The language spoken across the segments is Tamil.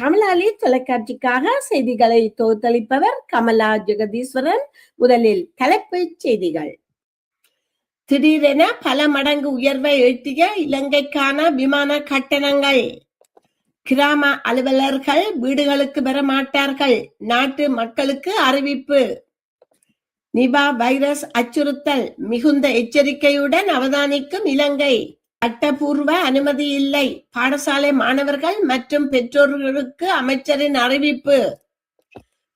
தமிழாளி தொலைக்காட்சிக்காக செய்திகளை தொகுத்தளிப்பவர் கமலா ஜெகதீஸ்வரன். முதலில் தலைப்புச் செய்திகள். திடீரென பல மடங்கு உயர்வை எட்டிய இலங்கைக்கான விமான கட்டணங்கள். கிராம அலுவலர்கள் வீடுகளுக்கு வர மாட்டார்கள். நாட்டு மக்களுக்கு அறிவிப்பு. நிபா வைரஸ் அச்சுறுத்தல் மிகுந்த எச்சரிக்கையுடன் அவதானிக்கும் இலங்கை. சட்டபூர்வ அனுமதி இல்லை. பாடசாலை மாணவர்கள் மற்றும் பெற்றோர்களுக்கு அமைச்சரின் அறிவிப்பு.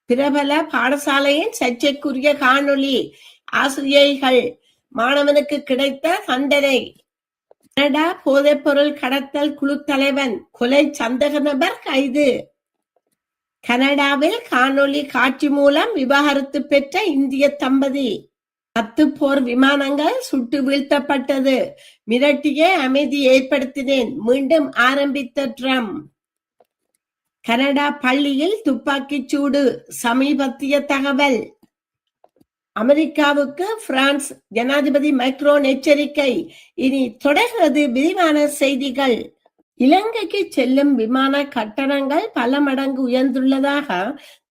பிரபல பாடசாலையின் சர்ச்சைக்குரிய காணொளி. ஆசிரியைகள் மாணவனுக்கு கிடைத்த தண்டனை கனடா போதைப்பொருள் கடத்தல் குழு தலைவன் கொலை சந்தக நபர் கைது. கனடாவில் காணொளி காட்சி மூலம் விவாகரத்து பெற்ற இந்திய தம்பதி. பத்து போர் விமானங்கள் சுட்டு வீழ்த்தப்பட்டது. மிரட்டிய அமைதி ஏற்படுத்தினேன். மீண்டும் ஆரம்பித்த ட்ரம்ப் கனடா பள்ளியில் துப்பாக்கிச் சூடு. சமீபத்திய தகவல். அமெரிக்காவுக்கு பிரான்ஸ் ஜனாதிபதி மைக்ரோன் எச்சரிக்கை. இனி தொடர்கிறது விரிவான செய்திகள். இலங்கைக்கு செல்லும் விமான கட்டணங்கள் பல மடங்கு உயர்ந்துள்ளதாக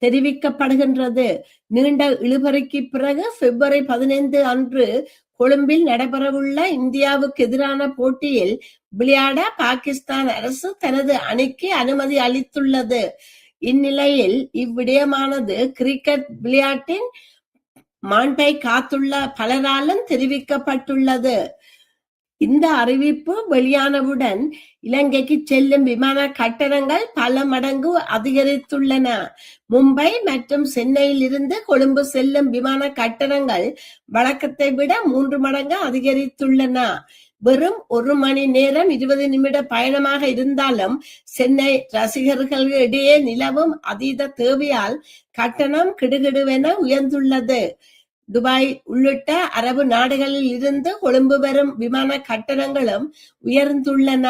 தெரிவிக்கப்படுகின்றது. நீண்ட இழுபறிக்கு பிறகு பிப்ரவரி பதினைந்து அன்று கொழும்பில் நடைபெறவுள்ள இந்தியாவுக்கு எதிரான போட்டியில் விளையாட பாகிஸ்தான் அரசு தனது அணிக்கு அனுமதி அளித்துள்ளது. இந்நிலையில் இவ்விடயமானது கிரிக்கெட் விளையாட்டின் மாண்டை காத்துள்ள பலராலும் தெரிவிக்கப்பட்டுள்ளது. இந்த அறிவிப்பு வெளியானவுடன் இலங்கைக்கு செல்லும் விமான கட்டணங்கள் பல மடங்கு அதிகரித்துள்ளன. மும்பை மற்றும் சென்னையில் இருந்து கொழும்பு செல்லும் விமான கட்டணங்கள் வழக்கத்தை விட மூன்று மடங்கு அதிகரித்துள்ளன. வெறும் ஒரு மணி நேரம் இருபது நிமிட பயணமாக இருந்தாலும் சென்னை ரசிகர்களிடையே நிலவும் அதீத தேவையால் கட்டணம் கிடுகிடுவென உயர்ந்துள்ளது. துபாய் உள்ளிட்ட அரபு நாடுகளில் இருந்து கொழும்பு வரும் விமான கட்டணங்களும் உயர்ந்துள்ளன.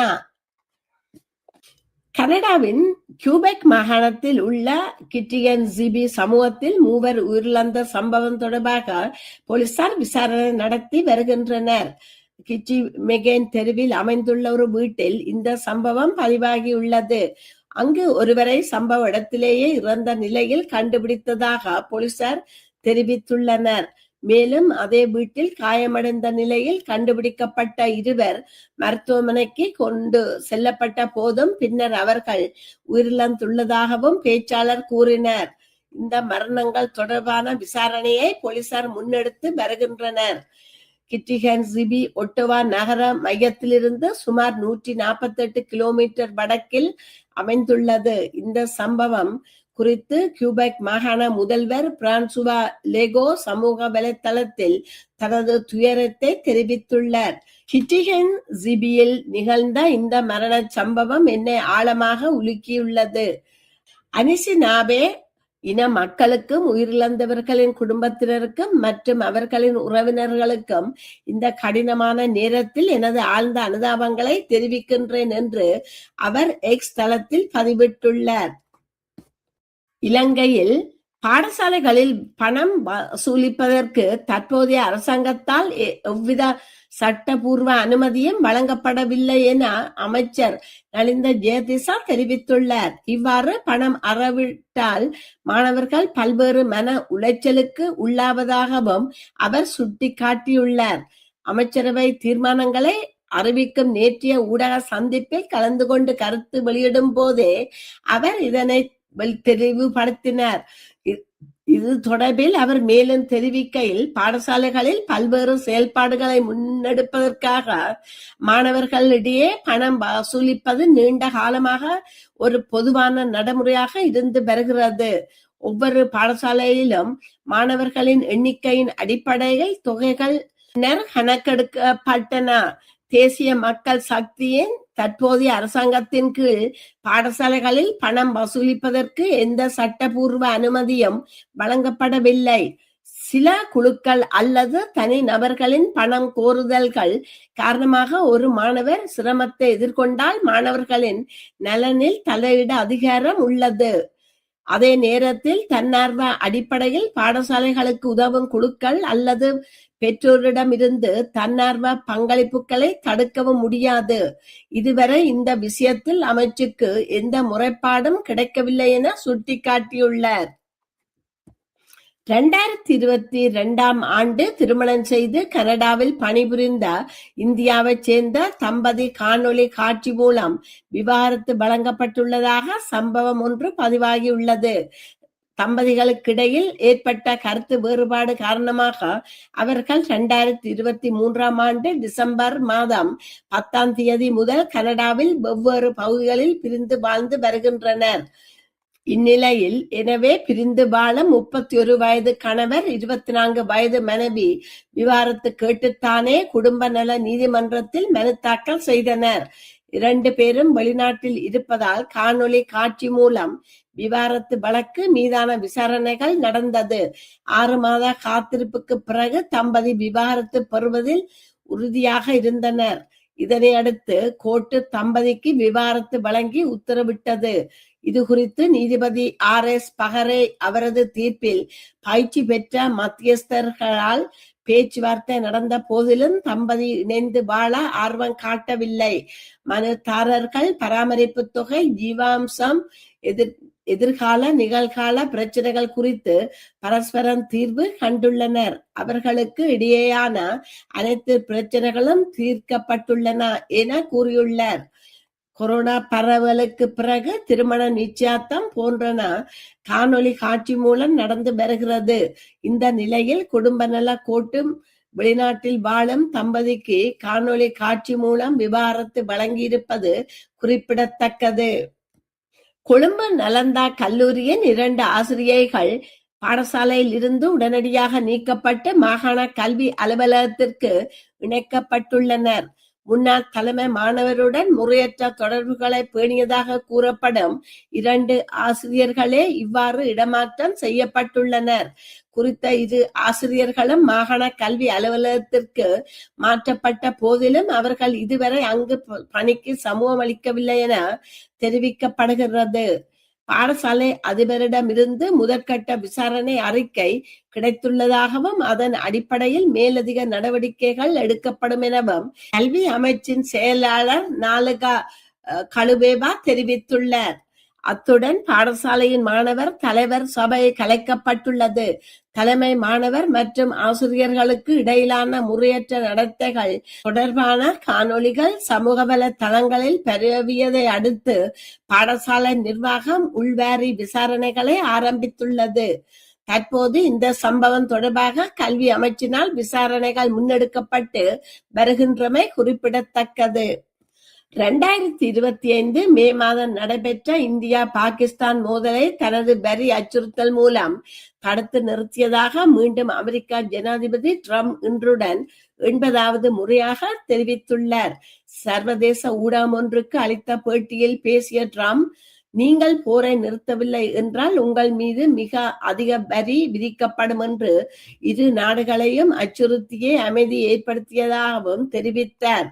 கனடாவின் கியூபெக் மாகாணத்தில் உள்ள கிட்டியன் ஜிபி சமூகத்தில் மூவர் உயிரிழந்த சம்பவம் தொடர்பாக போலீசார் விசாரணை நடத்தி வருகின்றனர். கிச்சி மெகேன் தெருவில் அமைந்துள்ள ஒரு வீட்டில் இந்த சம்பவம் பதிவாகியுள்ளது. அங்கு ஒருவரை சம்பவ இடத்திலேயே இறந்த நிலையில் கண்டுபிடித்ததாக போலீசார் தெரிவித்துள்ளனர். மேலும் அதே வீட்டில் காயமடைந்த நிலையில் கண்டுபிடிக்கப்பட்ட இருவர் மருத்துவமனைக்கு கொண்டு செல்லப்பட்ட போதும் பின்னர் அவர்கள் உயிரிழந்துள்ளதாகவும் பேச்சாளர் கூறினர். இந்த மரணங்கள் தொடர்பான விசாரணையை போலீசார் முன்னெடுத்து வருகின்றனர். கிட்டிகன் சிபி ஒட்டோவா நகர மையத்திலிருந்து சுமார் நூற்றி நாற்பத்தி எட்டு கிலோமீட்டர் வடக்கில் அமைந்துள்ளது. இந்த சம்பவம் குறித்து கியூபெக் மாகாண முதல்வர் பிரான்சுவா லெகோ சமூக வலைத்தளத்தில் தனது துயரத்தை தெரிவித்துள்ளார். கிட்டிகன் ஜிபியில் நிகழ்ந்த இந்த மரண சம்பவம் என்னை ஆழமாக உலுக்கியுள்ளது. அனிசி நாபே இன மக்களுக்கும் உயிரிழந்தவர்களின் குடும்பத்தினருக்கும் மற்றும் அவர்களின் உறவினர்களுக்கும் இந்த கடினமான நேரத்தில் எனது ஆழ்ந்த அனுதாபங்களை தெரிவிக்கின்றேன் என்று அவர் எக்ஸ் தளத்தில் பதிவிட்டுள்ளார். இலங்கையில் பாடசாலைகளில் பணம் வசூலிப்பதற்கு தற்போதைய அரசாங்கத்தால் எவ்வித சட்டபூர்வ அனுமதியும் வழங்கப்படவில்லை என அமைச்சர் நலிந்த ஜெயதிசா தெரிவித்துள்ளார். இவ்வாறு பணம் அறவிட்டால் மாணவர்கள் பல்வேறு மன உளைச்சலுக்கு உள்ளாவதாகவும் அவர் சுட்டிக்காட்டியுள்ளார். அமைச்சரவை தீர்மானங்களை அறிவிக்கும் நேற்றைய ஊடக சந்திப்பில் கலந்து கொண்டு கருத்து வெளியிடும் போதே அவர் இதனை தெளிவுபடுத்தினார் இது தொடர்பில் அவர் மேலும் தெரிவிக்கையில் பாடசாலைகளில் பல்வேறு செயல்பாடுகளை முன்னெடுப்பதற்காக மாணவர்களிடையே பணம் வசூலிப்பது நீண்ட காலமாக ஒரு பொதுவான நடைமுறையாக இருந்து வருகிறது. ஒவ்வொரு பாடசாலையிலும் மாணவர்களின் எண்ணிக்கையின் அடிப்படையில் தொகைகள் கணக்கெடுக்கப்பட்டன. தேசிய மக்கள் சக்தியின் தற்போதைய அரசாங்கத்தின் கீழ் பாடசாலைகளில் பணம் வசூலிப்பதற்கு எந்த சட்டபூர்வ அனுமதியும் வழங்கப்படவில்லை. சில குழுக்கள் அல்லது தனி நபர்களின் பணம் கோருதல்கள் காரணமாக ஒரு மாணவர் சிரமத்தை எதிர்கொண்டால் மாணவர்களின் நலனில் தலையிட அதிகாரம் உள்ளது. அதே நேரத்தில் தன்னார்வ அடிப்படையில் பாடசாலைகளுக்கு உதவும் குழுக்கள் அல்லது பெற்றோரிடமிருந்து தன்னார்வ பங்களிப்புகளை தடுக்கவும் முடியாது. இதுவரை இந்த விஷயத்தில் அமைச்சுக்கு எந்த முறைப்பாடும் கிடைக்கவில்லை என சுட்டிக்காட்டியுள்ளார். இரண்டாயிரத்தி இருபத்தி இரண்டாம் ஆண்டு திருமணம் செய்து கனடாவில் பணிபுரிந்த இந்தியாவைச் சேர்ந்த தம்பதி காணொளி காட்சி மூலம் விவாகரத்து வழங்கப்பட்டுள்ளதாக சம்பவம் ஒன்று பதிவாகியுள்ளது. தம்பதிகளுக்கிடையில் ஏற்பட்ட கருத்து வேறுபாடு காரணமாக அவர்கள் இரண்டாயிரத்தி இருபத்தி மூன்றாம் ஆண்டு டிசம்பர் மாதம் பத்தாம் தேதி முதல் கனடாவில் வெவ்வேறு பகுதிகளில் பிரிந்து வாழ்ந்து வருகின்றனர். இந்நிலையில் எனவே பிரிந்து வாழும் முப்பத்தி ஒரு வயது கணவர் இருபத்தி நான்கு வயது மனைவி விவாரத்து கேட்டுத்தானே குடும்ப நல நீதிமன்றத்தில் மனு தாக்கல் செய்தனர். இரண்டு பேரும் வெளிநாட்டில் இருப்பதால் காணொளி காட்சி மூலம் விவாரத்து வழக்கு மீதான விசாரணைகள் நடந்தது. ஆறு மாத காத்திருப்புக்கு பிறகு தம்பதி விவாகரத்து பெறுவதில் உறுதியாக இருந்தனர். இதனை அடுத்து கோர்ட்டு தம்பதிக்கு விவாரத்து வழங்கி உத்தரவிட்டது. இது குறித்து நீதிபதி ஆர் எஸ் பகரே அவரது தீர்ப்பில் பயிற்சி பெற்ற மத்தியஸ்தர்களால் பேச்சுவார்த்தை நடந்த போதிலும் தம்பதி இணைந்து வாழ ஆர்வம் காட்டவில்லை. மனுதாரர்கள் பராமரிப்பு தொகை ஜீவாம்சம் எதிர் எதிர்கால நிகழ்கால பிரச்சனைகள் குறித்து பரஸ்பரம் தீர்வு கண்டுள்ளனர். அவர்களுக்கு இடையேயான அனைத்து பிரச்சனைகளும் தீர்க்கப்பட்டுள்ளன என கூறியுள்ளார். கொரோனா பரவலுக்கு பிறகு திருமண நிச்சயார்த்தம் போன்றன காணொளி காட்சி மூலம் நடந்து வருகிறது. இந்த நிலையில் குடும்ப நல கோட்டும் வெளிநாட்டில் வாழும் தம்பதிக்கு காணொளி காட்சி மூலம் விவாரத்து வழங்கியிருப்பது குறிப்பிடத்தக்கது. கொழும்பு நலந்தா கல்லூரியின் இரண்டு ஆசிரியைகள் பாடசாலையில் இருந்து உடனடியாக நீக்கப்பட்டு மாகாண கல்வி அலுவலகத்திற்கு இணைக்கப்பட்டுள்ளனர். முன்னாள் தலைமை மாணவருடன் முறையற்ற தொடர்புகளை பேணியதாக கூறப்படும் இரண்டு ஆசிரியர்களே இவ்வாறு இடமாற்றம் செய்யப்பட்டுள்ளனர். குறித்த இரு ஆசிரியர்களும் மாகாண கல்வி அலுவலகத்திற்கு மாற்றப்பட்ட போதிலும் அவர்கள் இதுவரை அங்கு பணிக்கு சமூகம் அளிக்கவில்லை என தெரிவிக்கப்படுகிறது. பாடசாலை அதிபரிடமிருந்து முதற்கட்ட விசாரணை அறிக்கை கிடைத்துள்ளதாகவும் அதன் அடிப்படையில் மேலதிக நடவடிக்கைகள் எடுக்கப்படும் எனவும் கல்வி அமைச்சின் செயலாளர் நாலுகா கழுவேவா தெரிவித்துள்ளார். அத்துடன் பாடசாலையின் மாணவர் தலைவர் சபை கலைக்கப்பட்டுள்ளது. தலைமை மாணவர் மற்றும் ஆசிரியர்களுக்கு இடையிலான முறையற்ற நடத்தைகள் தொடர்பான காணொளிகள் சமூக வல தளங்களில் பரவியதை அடுத்து பாடசாலை நிர்வாகம் உள்வாரி விசாரணைகளை ஆரம்பித்துள்ளது. தற்போது இந்த சம்பவம் தொடர்பாக கல்வி அமைச்சினால் விசாரணைகள் முன்னெடுக்கப்பட்டு வருகின்றமை குறிப்பிடத்தக்கது. இரண்டாயிரத்தி இருபத்தி ஐந்து மே மாதம் நடைபெற்ற இந்தியா பாகிஸ்தான் மோதலை தனது வரி அச்சுறுத்தல் மூலம் தடுத்து நிறுத்தியதாக மீண்டும் அமெரிக்கா ஜனாதிபதி ட்ரம்ப் இன்றுடன் எண்பதாவது முறையாக தெரிவித்துள்ளார். சர்வதேச ஊடகம் ஒன்றுக்கு அளித்த பேட்டியில் பேசிய ட்ரம்ப் நீங்கள் போரை நிறுத்தவில்லை என்றால் உங்கள் மீது மிக அதிக வரி விதிக்கப்படும் என்று இரு நாடுகளையும் அச்சுறுத்தியே அமைதி ஏற்படுத்தியதாகவும் தெரிவித்தார்.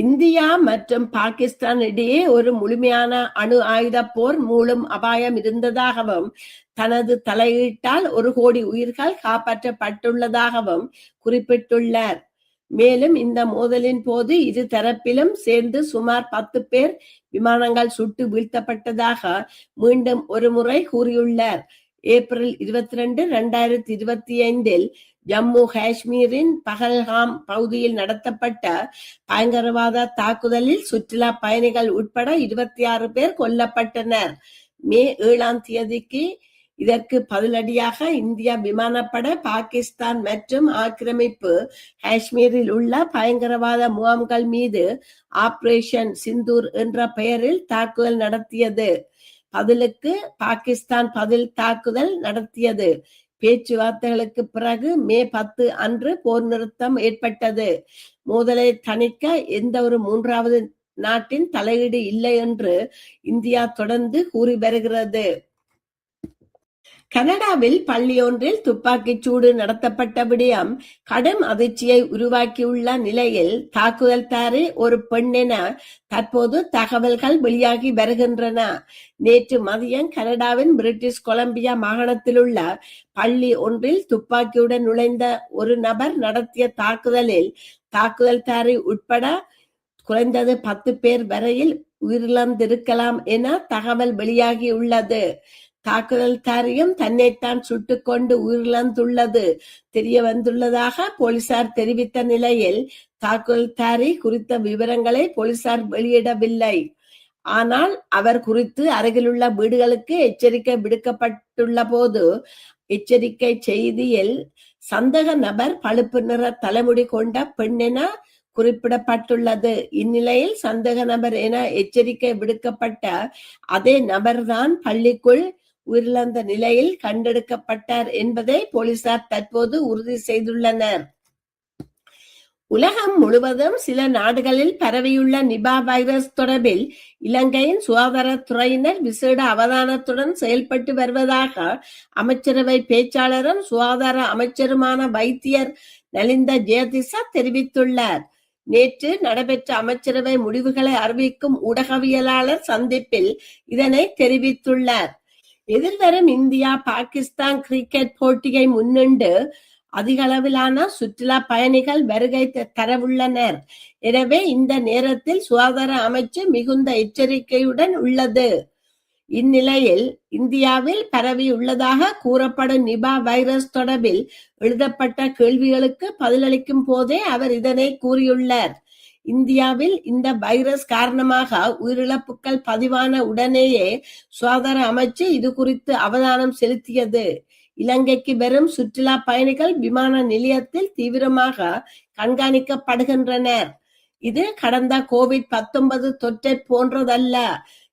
இந்தியா மற்றும் பாகிஸ்தான் இடையே ஒரு முழுமையான அணு ஆயுத போர் மூலம் அபாயம் இருந்ததாகவும் தனது தலையீட்டால் ஒரு கோடி உயிர்கள் காப்பாற்றப்பட்டுள்ளதாகவும் குறிப்பிட்டுள்ளார். மேலும் இந்த மோதலின் போது இரு தரப்பிலும் சேர்ந்து சுமார் பத்து பேர் விமானங்கள் சுட்டு வீழ்த்தப்பட்டதாக மீண்டும் ஒரு முறை கூறியுள்ளார். ஏப்ரல் இருபத்தி ரெண்டு இரண்டாயிரத்தி இருபத்தி ஐந்தில் ஜம்மு காஷ்மீரின் பகல்காம் பகுதியில் நடத்தப்பட்ட பயங்கரவாத தாக்குதலில் சுற்றுலா பயணிகள் உட்பட இருபத்தி ஆறு பேர் கொல்லப்பட்டனர். மே ஏழாம் தேதிக்கு இதற்கு பதிலடியாக இந்தியா விமானப்பட பாகிஸ்தான் மற்றும் ஆக்கிரமிப்பு காஷ்மீரில் உள்ள பயங்கரவாத முகாம்கள் மீது ஆபரேஷன் சிந்தூர் என்ற பெயரில் தாக்குதல் நடத்தியது. பதிலுக்கு பாகிஸ்தான் பதில் தாக்குதல் நடத்தியது. பேச்சுவார்த்தைகளுக்கு பிறகு மே பத்து அன்று போர் நிறுத்தம் ஏற்பட்டது. மோதலை தணிக்க எந்த ஒரு மூன்றாவது நாட்டின் தலையீடு இல்லை என்று இந்தியா தொடர்ந்து கூறி வருகிறது. கனடாவில் பள்ளியொன்றில் துப்பாக்கிச் சூடு நடத்தப்பட்ட விடயம் கடும் அதிர்ச்சியை உருவாக்கியுள்ள நிலையில் தாக்குதல்தாரி ஒரு பெண் என தற்போது தகவல்கள் வெளியாகி வருகின்றன. நேற்று மதியம் கனடாவின் பிரிட்டிஷ் கொலம்பியா மாகாணத்திலுள்ள பள்ளி ஒன்றில் துப்பாக்கியுடன் நுழைந்த ஒரு நபர் நடத்திய தாக்குதலில் தாக்குதல்தாரி உட்பட குறைந்தது பத்து பேர் வரையில் உயிரிழந்திருக்கலாம் என தகவல் வெளியாகியுள்ளது. தாக்குதல்காரியும் தன்னைத்தான் சுட்டுக் கொண்டு உயிரிழந்துள்ளது. தெரிய வந்துள்ளதாக போலீசார் தெரிவித்த நிலையில் தாக்குதல்காரி குறித்த விவரங்களை போலீசார் வெளியிடவில்லை. ஆனால் அவர் குறித்து அருகிலுள்ள வீடுகளுக்கு எச்சரிக்கை விடுக்கப்பட்டுள்ள போது எச்சரிக்கை செய்தியில் சந்தக நபர் பழுப்பு நிற தலைமுடி கொண்ட பெண் என குறிப்பிடப்பட்டுள்ளது. இந்நிலையில் சந்தக நபர் என எச்சரிக்கை விடுக்கப்பட்ட அதே நபர்தான் பள்ளிக்குள் உயிரிழந்த நிலையில் கண்டெடுக்கப்பட்டார் என்பதை போலீசார் தற்போது உறுதி செய்துள்ளனர். உலகம் முழுவதும் சில நாடுகளில் பரவியுள்ள நிபா வைரஸ் தொடர்பில் இலங்கையின் சுகாதாரத்துறையினர் விசேட அவதானத்துடன் செயல்பட்டு வருவதாக அமைச்சரவை பேச்சாளரும் சுகாதார அமைச்சருமான வைத்தியர் நலிந்த ஜெயதிசா தெரிவித்துள்ளார். நேற்று நடைபெற்ற அமைச்சரவை முடிவுகளை அறிவிக்கும் ஊடகவியலாளர் சந்திப்பில் இதனை தெரிவித்துள்ளார். எதிர்வரும் இந்தியா பாகிஸ்தான் கிரிக்கெட் போட்டியை முன்னின்று அதிக அளவிலான சுற்றுலா பயணிகள் வருகை தரவுள்ளனர். எனவே இந்த நேரத்தில் சுகாதார அமைச்சு மிகுந்த எச்சரிக்கையுடன் உள்ளது. இந்நிலையில் இந்தியாவில் பரவியுள்ளதாக கூறப்படும் நிபா வைரஸ் தொடர்பில் எழுதப்பட்ட கேள்விகளுக்கு பதிலளிக்கும் போதே அவர் இதனை கூறியுள்ளார். இந்தியாவில் இந்த வைரஸ் காரணமாக உயிரிழப்புகள் பதிவான உடனேயே சுகாதார அமைச்சு இது குறித்து அவதானம் செலுத்தியது. இலங்கைக்கு வெறும் சுற்றுலா பயணிகள் விமான நிலையத்தில் தீவிரமாக கண்காணிக்கப்படுகின்றனர். இது கடந்த கோவிட் பத்தொன்பது தொற்றை போன்றதல்ல.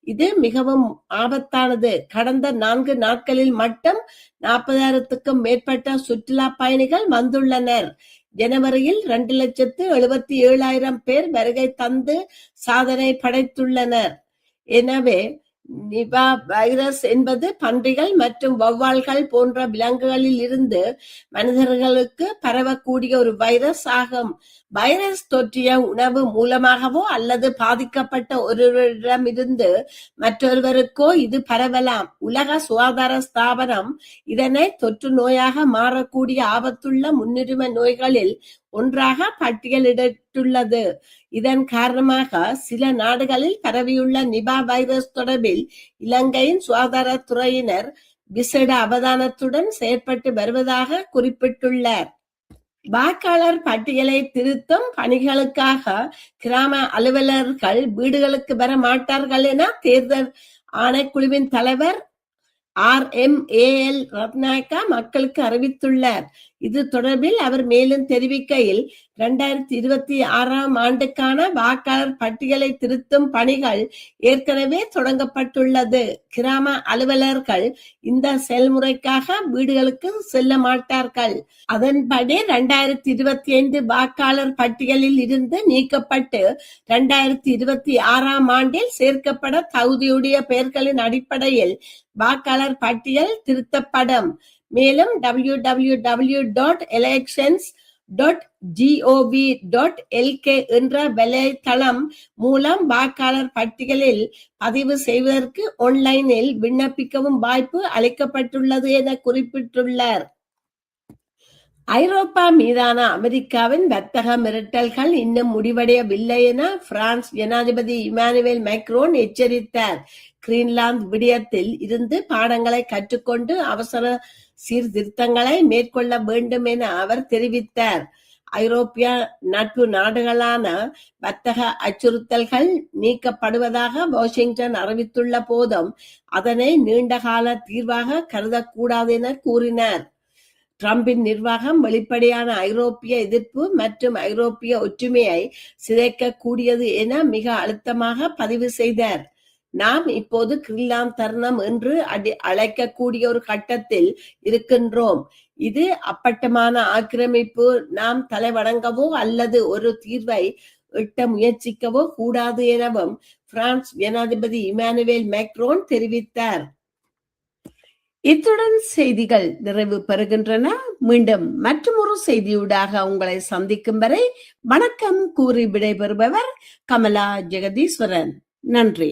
இது மிகவும் ஆபத்தானது. கடந்த நான்கு நாட்களில் மட்டும் நாற்பதாயிரத்துக்கும் மேற்பட்ட சுற்றுலா பயணிகள் வந்துள்ளனர். ஜனவரியில் இரண்டு லட்சத்து எழுபத்தி ஏழாயிரம் பேர் வருகை தந்து சாதனை படைத்துள்ளனர். எனவே நிபா வைரஸ் என்பது பன்றிகள் மற்றும் வௌவால்கள் போன்ற விலங்குகளில் இருந்து மனிதர்களுக்கு பரவக்கூடிய ஒரு வைரஸ் ஆகும். வைரஸ் தொற்றிய உணவு மூலமாகவோ அல்லது பாதிக்கப்பட்ட ஒருவரிடமிருந்து மற்றொருவருக்கோ இது பரவலாம். உலக சுகாதார ஸ்தாபனம் இதனை தொற்று நோயாக மாறக்கூடிய ஆபத்துள்ள முன்னுரிமை நோய்களில் ஒன்றாக பட்டியலிடப்பட்டுள்ளது இதன் காரணமாக சில நாடுகளில் பரவியுள்ள நிபா வைரஸ் தொடர்பில் இலங்கையின் சுகாதாரத்துறையினர் விசேட அவதானத்துடன் செயற்பட்டு வருவதாக குறிப்பிட்டுள்ளார். வாக்காளர் பட்டியலை திருத்தும் பணிகளுக்காக கிராம அலுவலர்கள் வீடுகளுக்கு வர மாட்டார்கள் என தேர்தல் ஆணைக்குழுவின் தலைவர் R M A L Rathnayake மக்களுக்கு அறிவித்துள்ளார். இது தொடர்பில் அவர் மேலும் தெரிவிக்கையில் இரண்டாயிரத்தி இருபத்தி ஆறாம் ஆண்டுக்கான வாக்காளர் பட்டியலை திருத்தும் பணிகள் ஏற்கனவே தொடங்கப்பட்டுள்ளது. கிராம அலுவலர்கள் இந்த செயல்முறைக்காக வீடுகளுக்கு செல்ல மாட்டார்கள். அதன்படி இரண்டாயிரத்தி இருபத்தி ஐந்து வாக்காளர் பட்டியலில் இருந்து நீக்கப்பட்டு இரண்டாயிரத்தி இருபத்தி ஆறாம் ஆண்டில் சேர்க்கப்பட தகுதியுடைய பெயர்களின் அடிப்படையில் வாக்காளர் பட்டியல் திருத்தப்படும். மேலும் W W W dot elections dot GOV dot LK என்ற வலைத்தளம் மூலம் வாக்காளர் பட்டியலில் பதிவு செய்வதற்கு ஆன்லைனில் விண்ணப்பிக்கவும் வாய்ப்பு அளிக்கப்பட்டுள்ளது என குறிப்பிட்டுள்ளார். ஐரோப்பா மீதான அமெரிக்காவின் வர்த்தக மிரட்டல்கள் இன்னும் முடிவடையவில்லை என பிரான்ஸ் ஜனாதிபதி இமானுவேல் மைக்ரோன் எச்சரித்தார். கிரீன்லாந்து விடயத்தில் இருந்து பாடங்களை கற்றுக்கொண்டு அவசர சீர்திருத்தங்களை மேற்கொள்ள வேண்டும் என அவர் தெரிவித்தார். ஐரோப்பிய நட்பு நாடுகளான வர்த்தக அச்சுறுத்தல்கள் நீக்கப்படுவதாக வாஷிங்டன் அறிவித்துள்ள போதும் அதனை நீண்டகால தீர்வாக கருதக்கூடாது என கூறினார். டிரம்பின் நிர்வாகம் வெளிப்படையான ஐரோப்பிய எதிர்ப்பு மற்றும் ஐரோப்பிய ஒற்றுமையை சிதைக்கக்கூடியது என மிக அழுத்தமாக பதிவு செய்தார். நாம் இப்போது கிரில்லாம் தருணம் என்று அடி அழைக்கக்கூடிய ஒரு கட்டத்தில் இருக்கின்றோம். இது அப்பட்டமான ஆக்கிரமிப்பு. நாம் தலைவணங்கவோ அல்லது ஒரு தீர்வை எட்ட முயற்சிக்கவோ கூடாது எனவும் பிரான்ஸ் ஜனாதிபதி இமானுவேல் மேக்ரோன் தெரிவித்தார். இத்துடன் செய்திகள் நிறைவு பெறுகின்றன. மீண்டும் மற்றொரு செய்தியூடாக உங்களை சந்திக்கும் வரை வணக்கம் கூறி விடைபெறுபவர் கமலா ஜெகதீஸ்வரன். நன்றி.